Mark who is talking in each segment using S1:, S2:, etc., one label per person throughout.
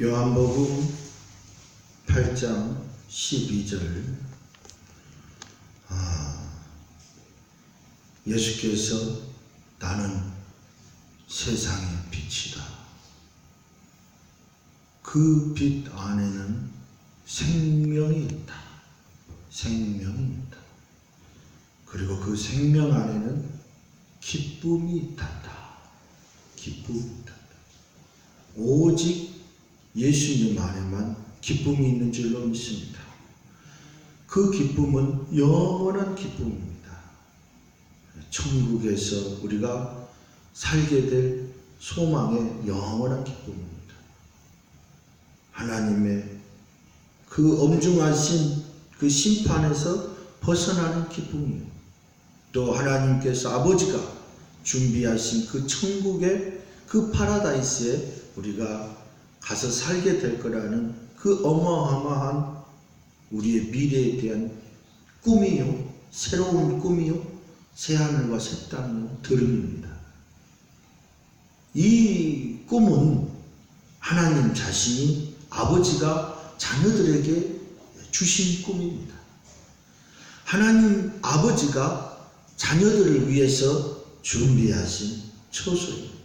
S1: 요한복음 8장 12절 아, 예수께서 나는 세상의 빛이다. 그 빛 안에는 생명이 있다. 생명이 있다. 그리고 그 생명 안에는 기쁨이 있단다. 기쁨이 있단다. 오직 예수님 안에만 기쁨이 있는 줄로 믿습니다. 그 기쁨은 영원한 기쁨입니다. 천국에서 우리가 살게 될 소망의 영원한 기쁨입니다. 하나님의 그 엄중하신 그 심판에서 벗어나는 기쁨이요. 또 하나님께서 아버지가 준비하신 그 천국의 그 파라다이스에 우리가 가서 살게 될 거라는 그 어마어마한 우리의 미래에 대한 꿈이요. 새로운 꿈이요. 새하늘과 새 땅이요. 드림입니다. 이 꿈은 하나님 자신이 아버지가 자녀들에게 주신 꿈입니다. 하나님 아버지가 자녀들을 위해서 준비하신 처소입니다.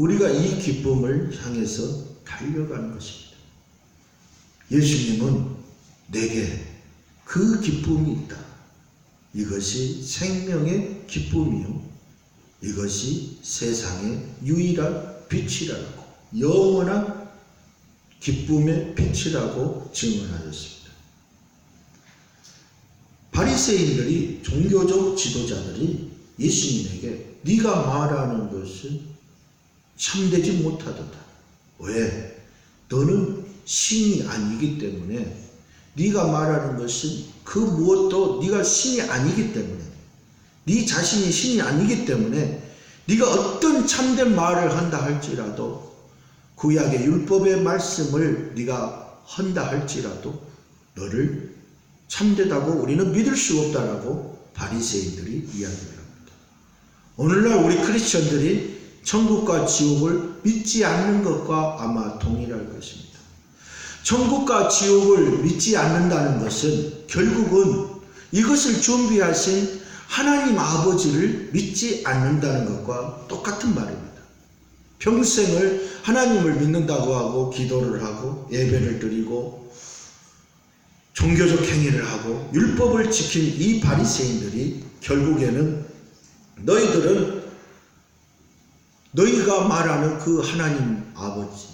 S1: 우리가 이 기쁨을 향해서 달려가는 것입니다. 예수님은 내게 그 기쁨이 있다. 이것이 생명의 기쁨이요. 이것이 세상의 유일한 빛이라고, 영원한 기쁨의 빛이라고 증언하였습니다. 바리새인들이 종교적 지도자들이 예수님에게 네가 말하는 것은 참되지 못하도다. 왜? 너는 신이 아니기 때문에 네가 말하는 것은 그 무엇도 네가 신이 아니기 때문에 네 자신이 신이 아니기 때문에 네가 어떤 참된 말을 한다 할지라도 구약의 율법의 말씀을 네가 한다 할지라도 너를 참되다고 우리는 믿을 수 없다라고 바리새인들이 이야기를 합니다. 오늘날 우리 크리스천들이 천국과 지옥을 믿지 않는 것과 아마 동일할 것입니다. 천국과 지옥을 믿지 않는다는 것은 결국은 이것을 준비하신 하나님 아버지를 믿지 않는다는 것과 똑같은 말입니다. 평생을 하나님을 믿는다고 하고 기도를 하고 예배를 드리고 종교적 행위를 하고 율법을 지킨 이 바리새인들이 결국에는 너희들은 너희가 말하는 그 하나님 아버지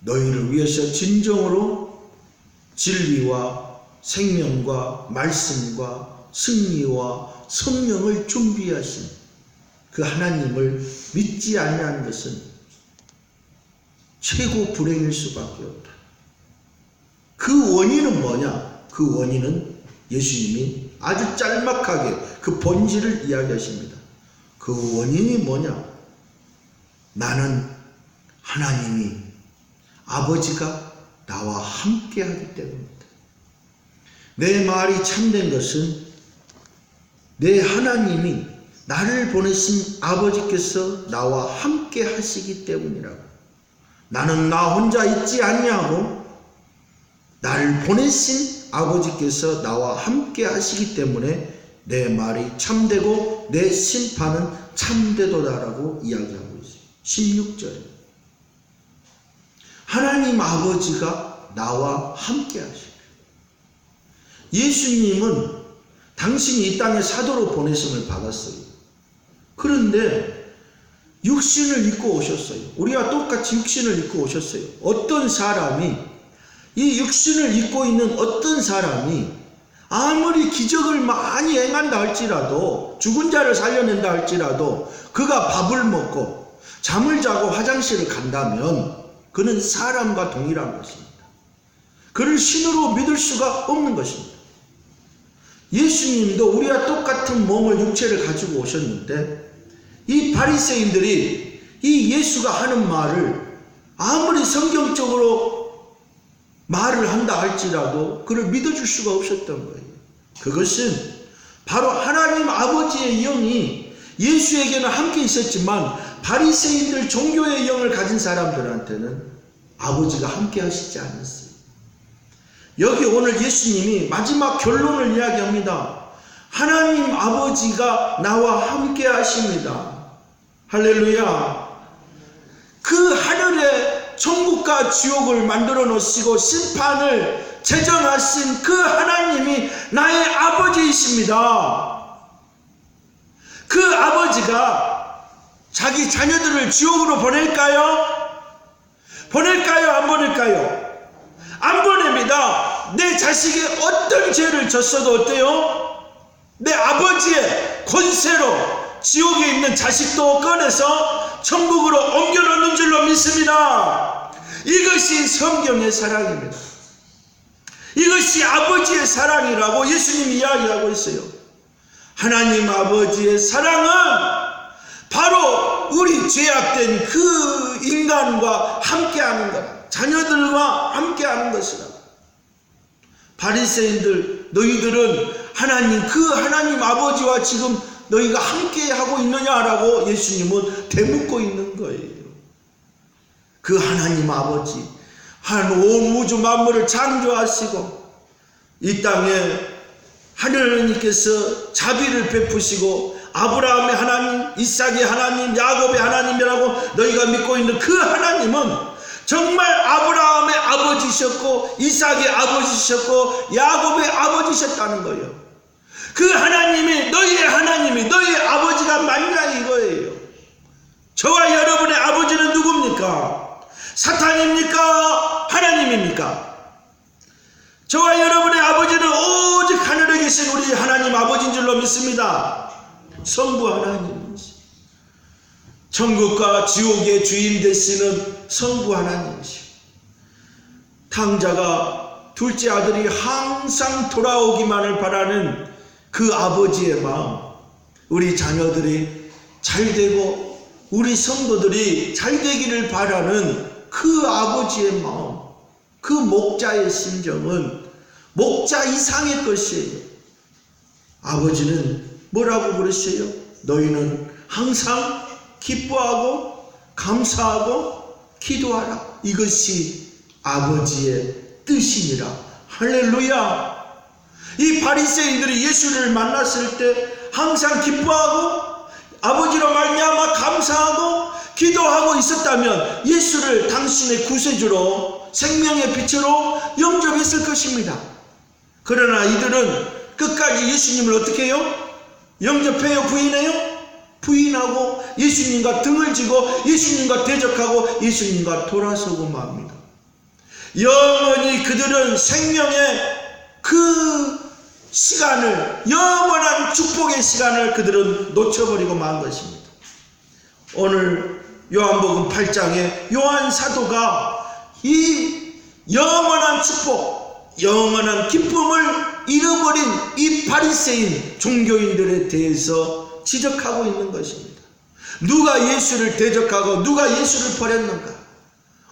S1: 너희를 위해서 진정으로 진리와 생명과 말씀과 승리와 성령을 준비하신 그 하나님을 믿지 않는 것은 최고 불행일 수밖에 없다. 그 원인은 뭐냐? 그 원인은 예수님이 아주 짤막하게 그 본질을 이야기하십니다. 그 원인이 뭐냐? 나는 하나님이 아버지가 나와 함께 하기 때문입니다. 내 말이 참된 것은 내 하나님이 나를 보내신 아버지께서 나와 함께 하시기 때문이라고. 나는 나 혼자 있지 않냐고. 나를 보내신 아버지께서 나와 함께 하시기 때문에 내 말이 참되고 내 심판은 참되도다라고 이야기하고 있어요. 16절. 하나님 아버지가 나와 함께 하시고 예수님은 당신이 이 땅에 사도로 보내심을 받았어요. 그런데 육신을 입고 오셨어요. 우리와 똑같이 육신을 입고 오셨어요. 어떤 사람이 이 육신을 입고 있는 어떤 사람이 아무리 기적을 많이 행한다 할지라도 죽은 자를 살려낸다 할지라도 그가 밥을 먹고 잠을 자고 화장실을 간다면 그는 사람과 동일한 것입니다. 그를 신으로 믿을 수가 없는 것입니다. 예수님도 우리와 똑같은 몸을 육체를 가지고 오셨는데 이 바리새인들이 이 예수가 하는 말을 아무리 성경적으로 말을 한다 할지라도 그를 믿어줄 수가 없었던 거예요. 그것은 바로 하나님 아버지의 영이 예수에게는 함께 있었지만 바리새인들 종교의 영을 가진 사람들한테는 아버지가 함께 하시지 않았어요. 여기 오늘 예수님이 마지막 결론을 이야기합니다. 하나님 아버지가 나와 함께 하십니다. 할렐루야. 그 하늘에 천국과 지옥을 만들어 놓으시고 심판을 제정하신 그 하나님이 나의 아버지이십니다. 그 아버지가 자기 자녀들을 지옥으로 보낼까요? 보낼까요? 안 보낼까요? 안 보냅니다. 내 자식이 어떤 죄를 졌어도 어때요? 내 아버지의 권세로 지옥에 있는 자식도 꺼내서 천국으로 옮겨놓는 줄로 믿습니다. 이것이 성경의 사랑입니다. 이것이 아버지의 사랑이라고 예수님이 이야기하고 있어요. 하나님 아버지의 사랑은 바로 우리 죄악된 그 인간과 함께하는 것, 자녀들과 함께하는 것이라. 바리새인들 너희들은 하나님 그 하나님 아버지와 지금 너희가 함께 하고 있느냐라고 예수님은 대묻고 있는 거예요. 그 하나님 아버지 한 온 우주 만물을 창조하시고 이 땅에 하늘님께서 자비를 베푸시고 아브라함의 하나님, 이삭의 하나님, 야곱의 하나님이라고 너희가 믿고 있는 그 하나님은 정말 아브라함의 아버지셨고 이삭의 아버지셨고 야곱의 아버지셨다는 거예요. 그 하나님이 너희의 하나님이 너희의 아버지가 맞냐 이거예요. 저와 여러분의 아버지는 누굽니까? 사탄입니까? 하나님입니까? 저와 여러분의 아버지는 오직 하늘에 계신 우리 하나님 아버지인 줄로 믿습니다. 성부 하나님이시. 천국과 지옥의 주인 되시는 성부 하나님이시. 탕자가 둘째 아들이 항상 돌아오기만을 바라는 그 아버지의 마음, 우리 자녀들이 잘 되고 우리 성도들이 잘 되기를 바라는 그 아버지의 마음, 그 목자의 심정은 목자 이상의 것이에요. 아버지는 뭐라고 그러세요? 너희는 항상 기뻐하고 감사하고 기도하라. 이것이 아버지의 뜻이니라. 할렐루야. 이 바리새인들이 예수를 만났을 때 항상 기뻐하고 아버지로 말미암아 감사하고 기도하고 있었다면 예수를 당신의 구세주로 생명의 빛으로 영접했을 것입니다. 그러나 이들은 끝까지 예수님을 어떻게 해요? 영접해요? 부인해요? 부인하고 예수님과 등을 지고 예수님과 대적하고 예수님과 돌아서고 맙니다. 영원히 그들은 생명의 그 시간을 영원한 축복의 시간을 그들은 놓쳐버리고 만 것입니다. 오늘 요한복음 8장에 요한 사도가 이 영원한 축복, 영원한 기쁨을 잃어버린 이 바리새인 종교인들에 대해서 지적하고 있는 것입니다. 누가 예수를 대적하고 누가 예수를 버렸는가?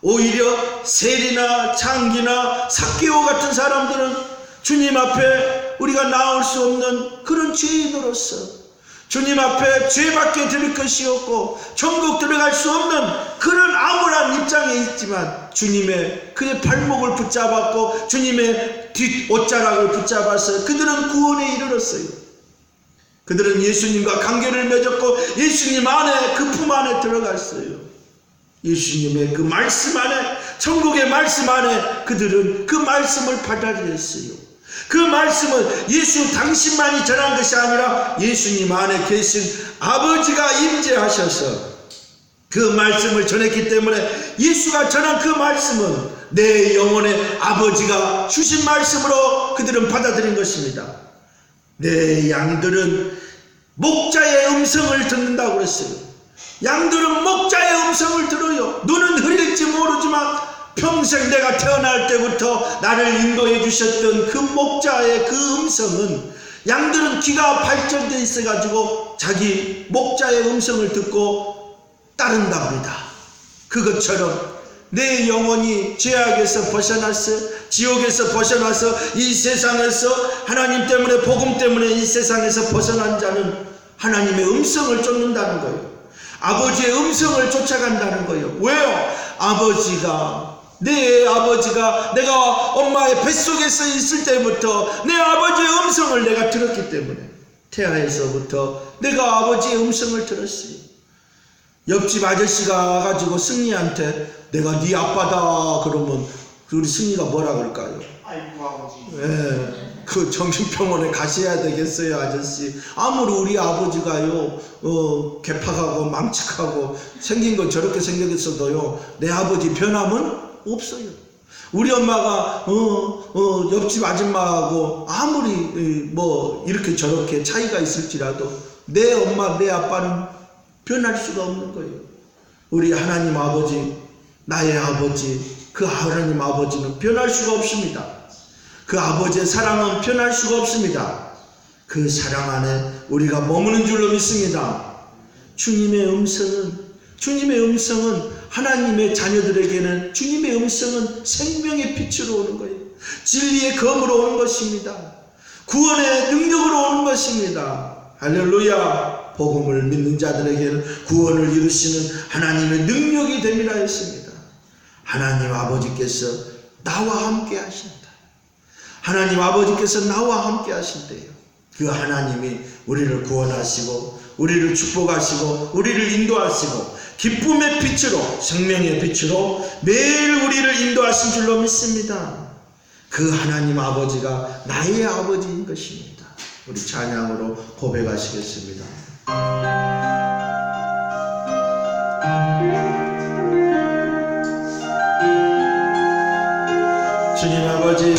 S1: 오히려 세리나 장기나 사케오 같은 사람들은 주님 앞에 우리가 나올 수 없는 그런 죄인으로서 주님 앞에 죄밖에 들을 것이 없고 천국 들어갈 수 없는 그런 암울한 입장에 있지만 주님의 그의 발목을 붙잡았고 주님의 뒷 옷자락을 붙잡아서 그들은 구원에 이르렀어요. 그들은 예수님과 관계를 맺었고 예수님 안에 그 품 안에 들어갔어요. 예수님의 그 말씀 안에 천국의 말씀 안에 그들은 그 말씀을 받아들였어요. 그 말씀은 예수 당신만이 전한 것이 아니라 예수님 안에 계신 아버지가 임재하셔서 그 말씀을 전했기 때문에 예수가 전한 그 말씀은 내 영혼의 아버지가 주신 말씀으로 그들은 받아들인 것입니다. 내 양들은 목자의 음성을 듣는다고 그랬어요. 양들은 목자의 음성을 들어요. 눈은 평생 내가 태어날 때부터 나를 인도해 주셨던 그 목자의 그 음성은 양들은 귀가 발전되어 있어 가지고 자기 목자의 음성을 듣고 따른답니다. 그것처럼 내 영혼이 죄악에서 벗어나서 지옥에서 벗어나서 이 세상에서 하나님 때문에 복음 때문에 이 세상에서 벗어난 자는 하나님의 음성을 쫓는다는 거예요. 아버지의 음성을 쫓아간다는 거예요. 왜요? 아버지가 내 아버지가 내가 엄마의 뱃속에서 있을 때부터 내 아버지의 음성을 내가 들었기 때문에 태아에서부터 내가 아버지의 음성을 들었어요. 옆집 아저씨가 가지고 승리한테 내가 네 아빠다 그러면 우리 승리가 뭐라 그럴까요?
S2: 아이고 아버지.
S1: 예, 그 정신병원에 가셔야 되겠어요, 아저씨. 아무리 우리 아버지가요, 어, 개팍하고 망측하고 생긴 건 저렇게 생겼어도요, 내 아버지 변함은 없어요. 우리 엄마가, 어, 어, 옆집 아줌마하고 아무리, 이, 뭐, 이렇게 저렇게 차이가 있을지라도 내 엄마, 내 아빠는 변할 수가 없는 거예요. 우리 하나님 아버지, 나의 아버지, 그 하나님 아버지는 변할 수가 없습니다. 그 아버지의 사랑은 변할 수가 없습니다. 그 사랑 안에 우리가 머무는 줄로 믿습니다. 주님의 음성은 주님의 음성은 하나님의 자녀들에게는 주님의 음성은 생명의 빛으로 오는 거예요. 진리의 검으로 오는 것입니다. 구원의 능력으로 오는 것입니다. 할렐루야. 복음을 믿는 자들에게는 구원을 이루시는 하나님의 능력이 됨이라 했습니다. 하나님 아버지께서 나와 함께 하신다. 하나님 아버지께서 나와 함께 하신대요. 그 하나님이 우리를 구원하시고 우리를 축복하시고 우리를 인도하시고 기쁨의 빛으로 생명의 빛으로 매일 우리를 인도하신 줄로 믿습니다. 그 하나님 아버지가 나의 아버지인 것입니다. 우리 찬양으로 고백하시겠습니다. 주님 아버지